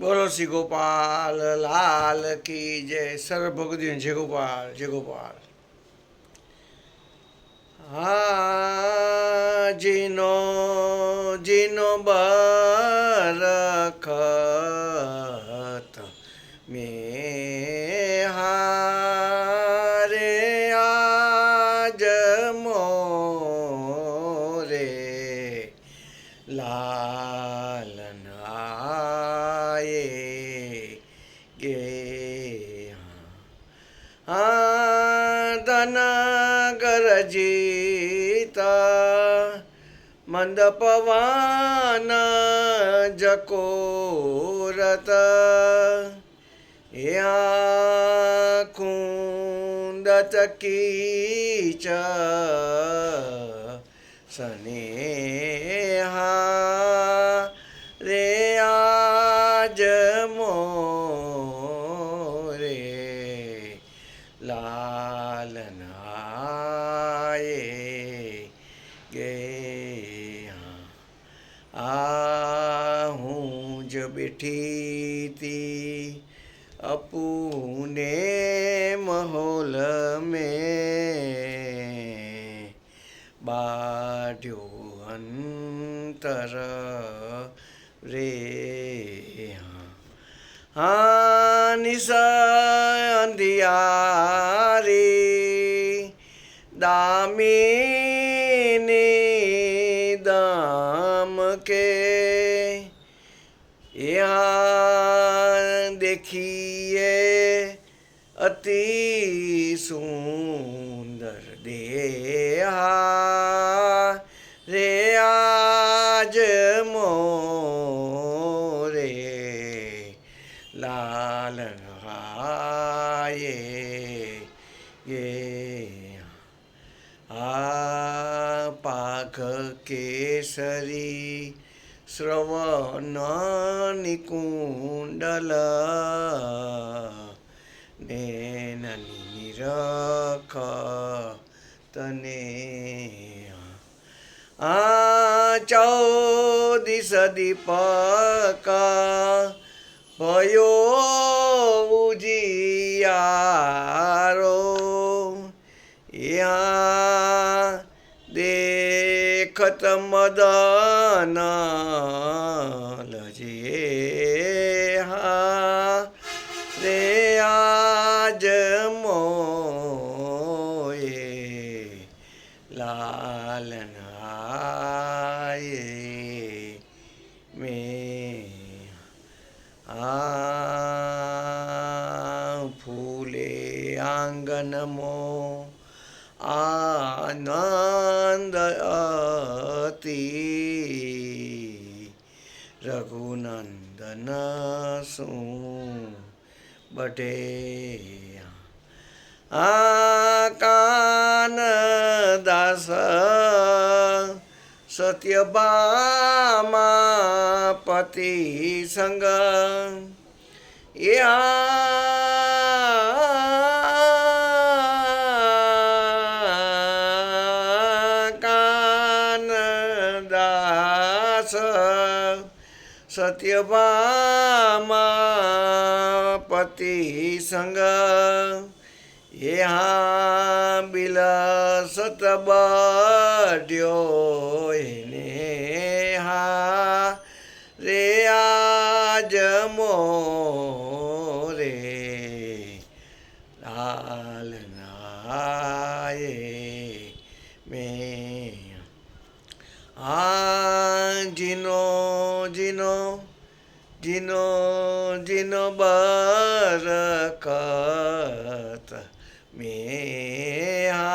બોલો શ્રી ગોપાલ, લાલ કી જય. સર્વ ભગવતીઓ જય ગોપાલ જય ગોપાલ. હા, જીનો જીનો બરખત મેં હારે આજ મોરે ગરજીતા મંદ પવાન જકોરત યા કીચ સ્નેહા જ બેઠી તી અપુને મહોલ મે બાઢ્યો અંતર રે હા નિશા અંધિયારી यहाँ देखिए अति सुंदर देहा रे आज मोरे लाल आए ये આ પાઘ કેસરી શ્રવણ નિકુંડલ નેનની નિરખ તને આ ચૌદિસ દીપક ભયો खत्म मदाना लजे हाँ। रे आज मोए लालन आए में आ। फूले आँगन मो આનંદ અતિ રઘુનંદન શું બટે આ કાન દાસ સત્યભામા પતિ સંગ યા सत्यभामा पति संग। यहाँ बिलसत बड्यो ने रे आज मो रे लाल नाये में। आ জিনো জিনো জিনো জিনো বারকাত মেহা